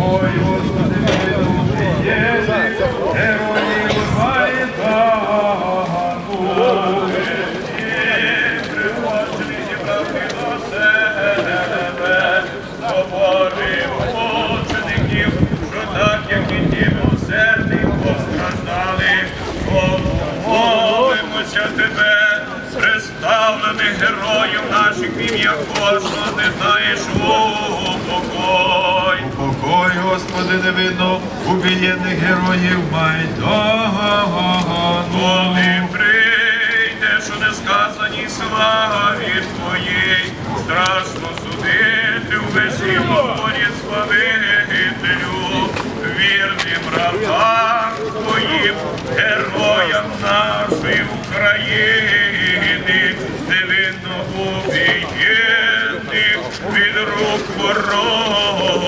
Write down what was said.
Ой, Господи, ми герої має дану. Приводь правди до себе, собори мовчеників, що так, як і ті мусерні постраждали, молимося тебе, представлених героїв наших ім'я кожного не знаєш у покої. Господи, невинно убієнних героїв Майдану. Прийде, що не сказані славі Твоїй, страшно судити у весільному горі славителю, вірним рабам Твоїм, героям нашої України, невинно убієнних від рук ворожих,